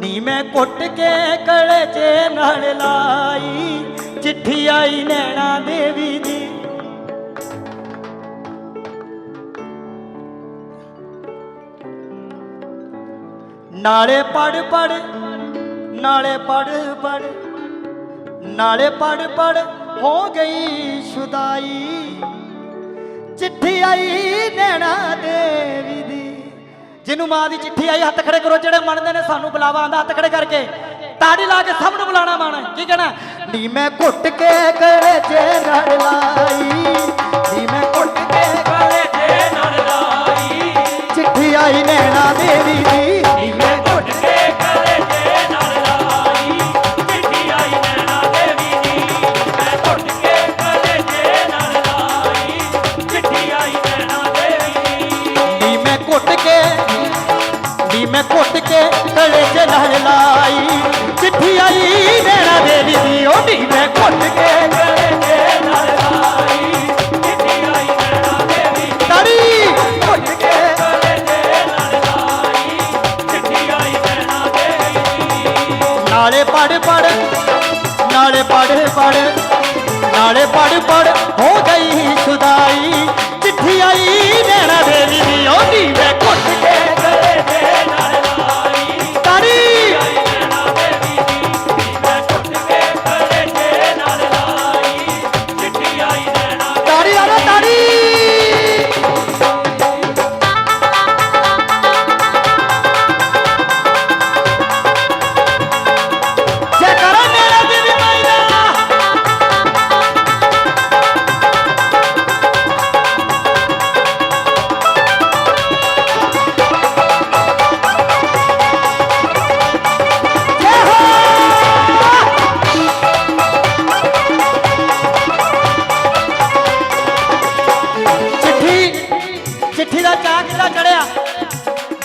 ਨੀ ਮੈਂ ਕੁੱਟ ਕੇ ਕਲੇ ਜੇ ਨਾਲ ਲਾਈ, ਚਿੱਠੀ ਆਈ ਨੈਣਾ ਦੇਵੀ ਦੀ। ਨਾਲੇ ਪੜ ਪੜ, ਨਾਲੇ ਪੜ ਪੜ, ਨਾਲੇ ਪੜ ਪੜ ਹੋ ਗਈ ਸ਼ੁਦਾਈ। ਚਿੱਠੀ ਆਈ ਨੈਣਾ ਜਿਹਨੂੰ ਮਾਂ ਦੀ ਚਿੱਠੀ ਆਈ, ਹੱਥ ਖੜੇ ਕਰੋ, ਜਿਹੜੇ ਮੰਨਦੇ ਨੇ ਸਾਨੂੰ ਬੁਲਾਵਾ ਆਂਦਾ ਹੱਥ ਖੜੇ ਕਰਕੇ। ਤਾੜੀ ਲਾ ਕੇ ਸਭ ਨੂੰ ਬੁਲਾਣਾ ਮਾਣਾ ਕੀ ਕਹਿਣਾ? ਨੀ ਮੈਂ ਘੁੱਟ ਕੇ ਗਲੇ ਜੇ ਨਾਲ ਲਾਈ, ਨੀ ਮੈਂ ਘੁੱਟ ਕੇ ਗਲੇ ਜੇ ਨਾਲ ਲਾਈ। ਚਿੱਠੀ ਆਈ, ਨੈਣਾ ਦੇਵੀ ਦੀ ਨਾਲੇ ਪੜ ਪੜ ਨਾਲੇ ਪੜ ਪੜ ਨਾਲੇ ਪੜ ਪੜ ਹੋ ਗਈ ਸੁਦਾਈ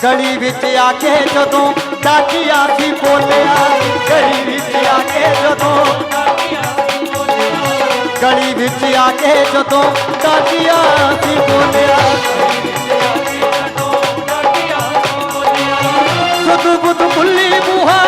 ਗਲੀ ਵਿੱਚ ਆ ਕੇ ਜਦੋਂ ਡਾਕੀਆ ਸੀ ਬੋਲਿਆ, ਗਲੀ ਵਿੱਚ ਆ ਕੇ ਜਦੋਂ ਗਲੀ ਵਿੱਚ ਆ ਕੇ ਜਦੋਂ ਡਾਕੀਆ ਸੀ ਬੋਲਿਆ। ਸੁਧ ਬੁੱਧ ਬੁੱਲੀ ਬੂਹਾ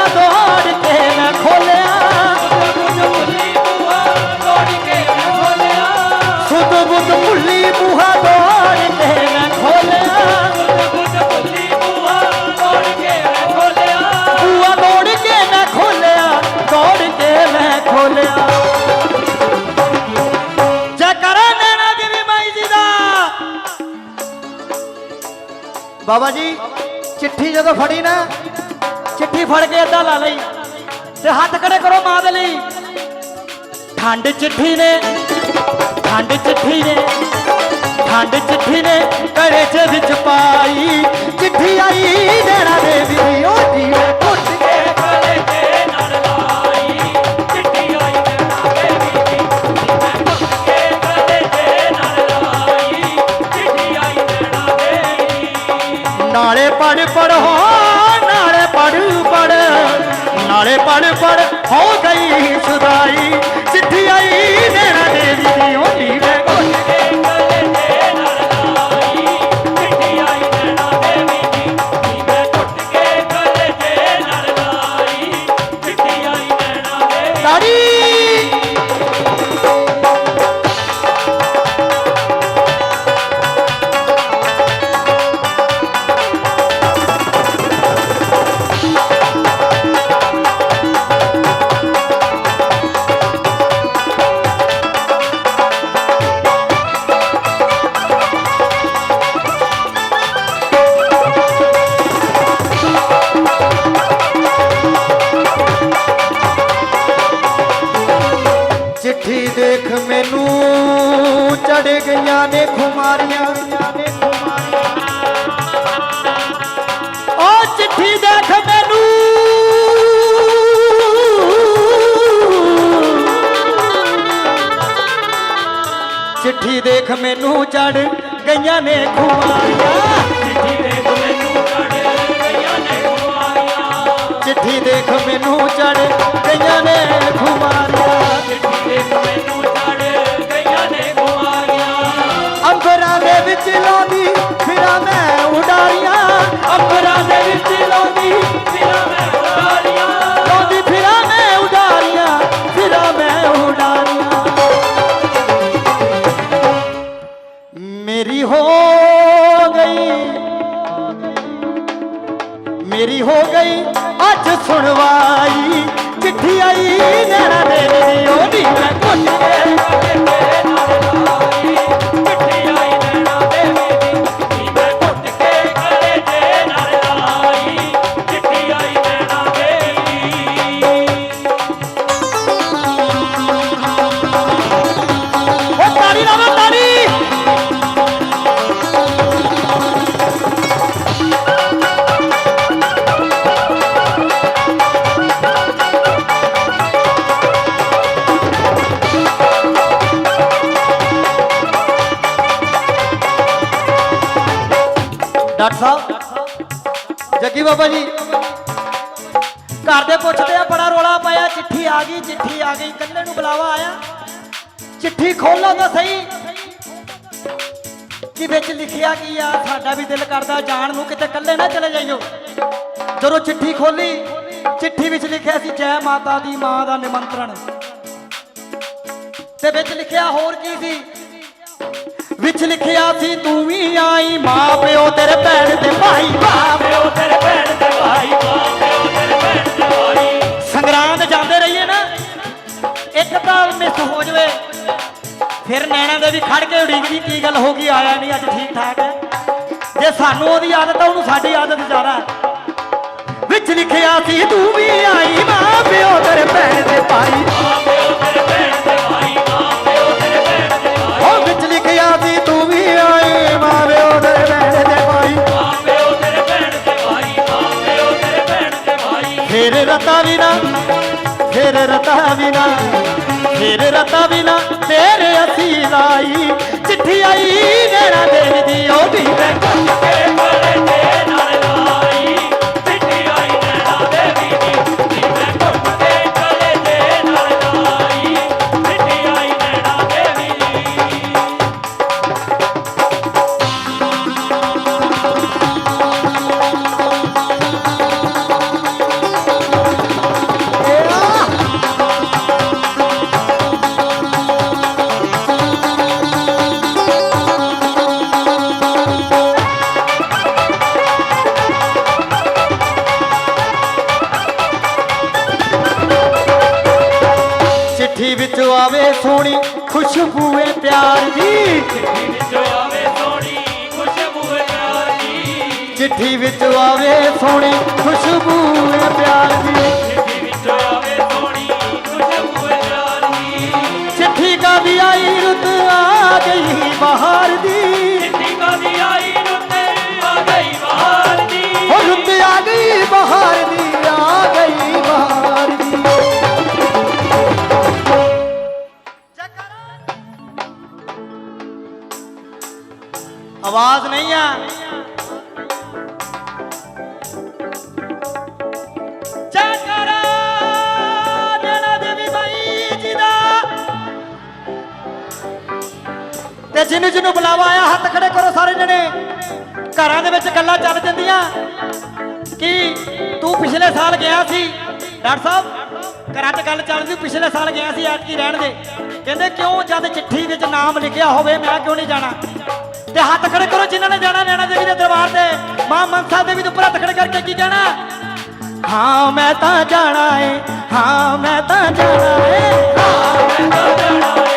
ਚਿੱਠੀ ਜਦੋਂ ਫੜੀ ਨਾ, ਚਿੱਠੀ ਫੜ ਕੇ ਅੱਧਾ ਲਾ ਲਈ ਤੇ ਹੱਥ ਖੜੇ ਕਰੋ ਮਾਂ ਦੇ ਲਈ। ਠੰਡ ਚਿੱਠੀ ਨੇ, ਠੰਡ ਚਿੱਠੀ ਨੇ, ਠੰਡ ਚਿੱਠੀ ਨੇ ਘੜੇ ਚ ਵਿੱਚ ਪਾਈ। ਚਿੱਠੀ ਆਈ ਦੇਣਾ ਦੇਵੀ ਦੀ ਜੀਵੇ ਘੁੱਟ ਕੇ ਨਾਲੇ ਪੜ ਪੜ ਹੋ ਨਾਲੇ ਪੜ ਪੜ ਨਾਲੇ ਪੜ ਪੜ ਹੋ ਗਈ ਸੁਦਾਈ ਚਿੱਠੀ ਆਈ ਗਈਆਂ ਨੇ ਖੁਮਾਰੀਆਂ। ਓ ਚਿੱਠੀ ਦੇਖ ਮੈਨੂੰ। ਚਿੱਠੀ ਦੇਖ ਮੈਨੂੰ ਚੜ ਗਈਆਂ ਨੇ ਖੁਮਾਰੀਆਂ। ਚਿੱਠੀ ਦੇਖ ਮੈਨੂੰ ਚੜ ਗਈਆਂ ਨੇ ਅੱਜ ਡਾਕਟਰ ਸਾਹਿਬ, ਜੱਗੀ ਬਾਬਾ ਜੀ। ਘਰ ਦੇ ਪੁੱਛਦੇ ਆ, ਬੜਾ ਰੋਲਾ ਪਾਇਆ, ਚਿੱਠੀ ਆ ਗਈ, ਚਿੱਠੀ ਆ ਗਈ ਕੱਲੇ ਨੂੰ ਬੁਲਾਵਾ ਆਇਆ। ਚਿੱਠੀ ਖੋਲੋ ਤਾਂ ਸਹੀ। ਕਿ ਵਿੱਚ ਲਿਖਿਆ ਕੀ ਆ, ਸਾਡਾ ਵੀ ਦਿਲ ਕਰਦਾ, ਜਾਣ ਨੂੰ ਕਿਤੇ ਕੱਲੇ ਨਾ ਚਲੇ ਜਾਈਓ। ਜਦੋਂ ਚਿੱਠੀ ਖੋਲੀ ਚਿੱਠੀ ਵਿੱਚ ਲਿਖਿਆ ਸੀ, ਜੈ ਮਾਤਾ ਦੀ ਮਾਂ ਦਾ ਨਿਮੰਤਰਣ। ਤੇ ਵਿੱਚ ਲਿਖਿਆ ਹੋਰ ਕੀ ਸੀ? ਵਿੱਚ ਲਿਖਿਆ ਸੀ ਤੂੰ ਵੀ ਆਈ ਮਾਂ ਪਿਓ ਤੇਰੇ ਭੈਣ ਤੇ ਭਾਈ। ਬਾਪ ਪਿਓ ਤੇਰੇ ਭੈਣ ਦੇ ਭਾਈ ਮਾਂ ਪਿਓ ਤੇਰੇ ਭੈਣ ਦੇ ਭਾਈ। ਸੰਗਰਾਂਦ ਜਾਂਦੇ ਰਹੀਏ ਨਾ ਇੱਕ ਤਾਂ ਮਿਸ ਹੋ ਜਵੇ। ਫਿਰ ਨੈਣਾ ਦੇ ਵੀ ਖੜ ਕੇ ਉਡੀਕਦੀ ਕੀ ਗੱਲ ਹੋ ਗਈ ਆਇਆ ਨਹੀਂ ਅੱਜ ਠੀਕ ਠਾਕ ਹੈ ਜੇ ਸਾਨੂੰ ਉਹਦੀ ਆਦਤ ਆ ਉਹਨੂੰ ਸਾਡੀ ਆਦਤ ਜ਼ਿਆਦਾ। ਵਿੱਚ ਲਿਖਿਆ ਸੀ ਤੂੰ ਵੀ ਆਈ ਮਾਂ ਰਤਾ ਬਿਨਾ ਫਿਰ ਰਤਾ ਬਿਨਾ ਤੇਰੇ ਅਸੀਂ ਲਾਈ। ਚਿੱਠੀ ਆਈ ਨੈਣਾ ਦੇਵੀ ਦੀ ਉਹਦੀ ਮੈਂ ਕੇ ਕਦੇ ਦੀ ਵਿੱਚ ਆਵੇ ਸੋਹਣੀ ਖੁਸ਼ਬੂ ਏ ਪਿਆਰ ਦੀ। ਜਿਹਨੂੰ ਜਿਹਨੂੰ ਬੁਲਾਵਾ ਆਇਆ, ਹੱਥ ਖੜੇ ਕਰੋ ਸਾਰੇ ਜਣੇ। ਘਰਾਂ ਦੇ ਵਿੱਚ ਗੱਲਾਂ ਚੱਲ ਜਾਂਦੀਆਂ। ਕਿ ਤੂੰ ਪਿਛਲੇ ਸਾਲ ਗਿਆ ਸੀ? ਡਾਕਟਰ ਸਾਹਿਬ, ਘਰਾਂ 'ਚ ਗੱਲ ਚੱਲਦੀ, ਪਿਛਲੇ ਸਾਲ ਗਿਆ ਸੀ ਐਤਕੀ ਰਹਿਣ ਦੇ। ਕਹਿੰਦੇ ਕਿਉਂ ਜਦ ਚਿੱਠੀ ਵਿੱਚ ਨਾਮ ਲਿਖਿਆ ਹੋਵੇ, ਮੈਂ ਕਿਉਂ ਨਹੀਂ ਜਾਣਾ? ਤੇ ਹੱਥ ਖੜੇ ਕਰੋ, ਜਿਨ੍ਹਾਂ ਨੇ ਜਾਣਾ ਨੈਣਾ ਦੇਵੀ ਦੇ ਦਰਬਾਰ ਤੇ। ਮਾਂ ਮਨਸਾ ਦੇਵੀ ਦੇ ਉੱਪਰ ਹੱਥ ਖੜੇ ਕਰਕੇ ਕੀ ਕਹਿਣਾ? ਹਾਂ, ਮੈਂ ਤਾਂ ਜਾਣਾ ਏ, ਹਾਂ, ਮੈਂ ਤਾਂ ਜਾਣਾ ਏ ਮੈਂ ਤਾਂ ਜਾਣਾ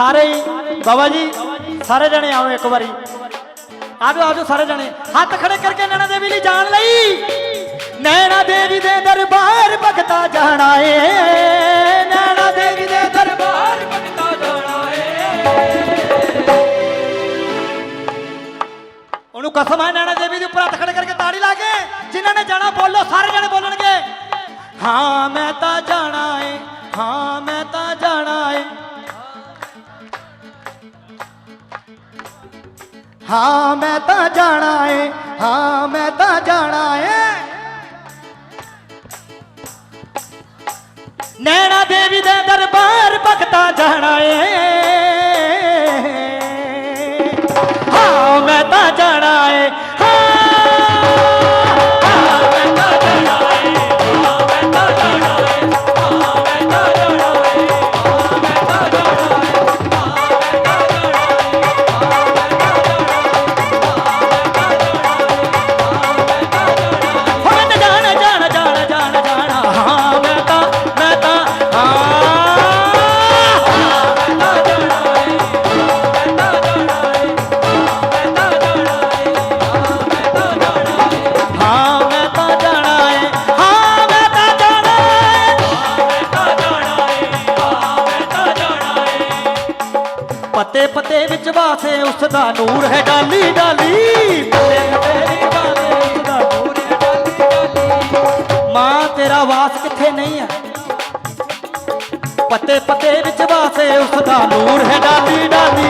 ਸਾਰੇ ਹੀ। ਬਾਬਾ ਜੀ, ਸਾਰੇ ਜਣੇ ਆਓ ਇੱਕ ਵਾਰੀ। ਆਜੋ ਆਜੋ ਸਾਰੇ ਜਣੇ। ਹੱਥ ਖੜੇ ਕਰਕੇ ਨੈਣਾ ਦੇਵੀ ਲਈ ਜਾਣ ਲਈ। ਨੈਣਾ ਦੇਵੀ ਦੇ ਦਰਬਾਰ ਭਗਤਾ ਜਾਣਾ ਏ। ਨੈਣਾ ਦੇਵੀ ਦੇ ਦਰਬਾਰ ਭਗਤਾ ਜਾਣਾ ਏ। ਉਹਨੂੰ ਕਸਮ ਹੈ ਨੈਣਾ ਦੇਵੀ ਦੇ ਉੱਪਰ ਹੱਥ ਖੜੇ ਕਰਕੇ ਤਾੜੀ ਲਾ ਕੇ। ਜਿਨ੍ਹਾਂ ਨੇ ਜਾਣਾ ਬੋਲੋ, ਸਾਰੇ ਜਣੇ ਬੋਲਣਗੇ। ਹਾਂ, ਮੈਂ ਤਾਂ ਜਾਣਾ ਏ। ਹਾਂ, ਮੈਂ ਤਾਂ ਜਾਣਾ ਏ। ਹਾਂ, ਮੈਂ ਤਾਂ ਜਾਣਾ ਏ। ਹਾਂ, ਮੈਂ ਤਾਂ ਜਾਣਾ ਏ। ਨੈਣਾ ਦੇਵੀ ਦੇ ਦਰਬਾਰ ਭਗਤਾ ਜਾਣਾ ਏ। ਪੱਤੇ ਪੱਤੇ ਵਿੱਚ ਵਾਸੇ ਉਸ ਦਾ ਨੂਰ ਹੈ ਡਾਲੀ ਡਾਲੀ।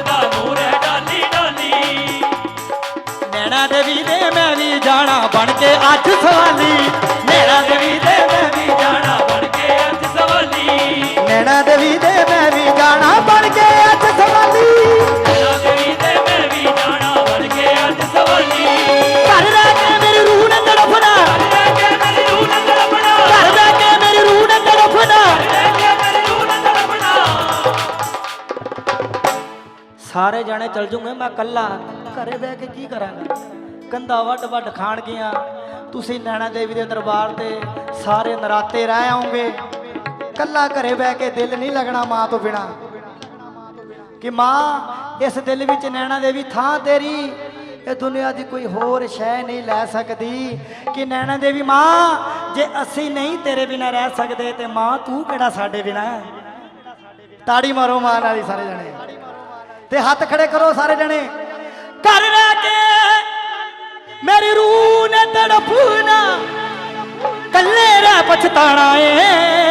ਵਿੱਚ ਨੂਰ ਹੈ ਡਾਲੀ ਡਾਲੀ ਨੈਣਾ ਦੇਵੀ ਨੇ ਮੈਂ ਵੀ ਜਾਣਾ ਬਣ ਕੇ ਅੱਜ ਸਵਾਲੀ। ਸਾਰੇ ਜਾਣੇ ਚਲ ਜੂਗੇ, ਮੈਂ ਕੱਲਾ ਘਰੇ ਬਹਿ ਕੇ ਕੀ ਕਰਾਂਗਾ? ਕੰਧਾ ਵੱਡ ਵੱਡ ਖਾਣ ਗਿਆ। ਤੁਸੀਂ ਨੈਣਾ ਦੇਵੀ ਦੇ ਦਰਬਾਰ ਤੇ ਸਾਰੇ ਨਰਾਤੇ ਰਹਿ ਆਉਂਗੇ। ਕੱਲਾ ਘਰੇ ਬਹਿ ਕੇ ਦਿਲ ਨਹੀਂ ਲੱਗਣਾ ਮਾਂ ਤੋਂ ਬਿਨਾ। ਕਿ ਮਾਂ, ਇਸ ਦਿਲ ਵਿੱਚ ਨੈਣਾ ਦੇਵੀ ਥਾਂ ਤੇਰੀ, ਇਹ ਦੁਨੀਆ ਦੀ ਕੋਈ ਹੋਰ ਸ਼ੈ ਨਹੀਂ ਲੈ ਸਕਦੀ। ਕਿ ਨੈਣਾ ਦੇਵੀ ਮਾਂ, ਜੇ ਅਸੀਂ ਨਹੀਂ ਤੇਰੇ ਬਿਨਾ ਰਹਿ ਸਕਦੇ ਤੇ ਮਾਂ ਤੂੰ ਕਿਹੜਾ ਸਾਡੇ ਬਿਨਾ ਤਾੜੀ ਮਾਰੋ ਮਾਂ ਨਾਲ ਸਾਰੇ ਜਣੇ। ਤੇ ਹੱਥ ਖੜੇ ਕਰੋ ਸਾਰੇ ਜਣੇ। ਘਰ ਰਹਿ ਕੇ ਮੇਰੀ ਰੂਹ ਨੇ ਤੜਪਣਾ ਕੱਲੇ ਰਹਿ ਪਛਤਾਣਾ ਏ।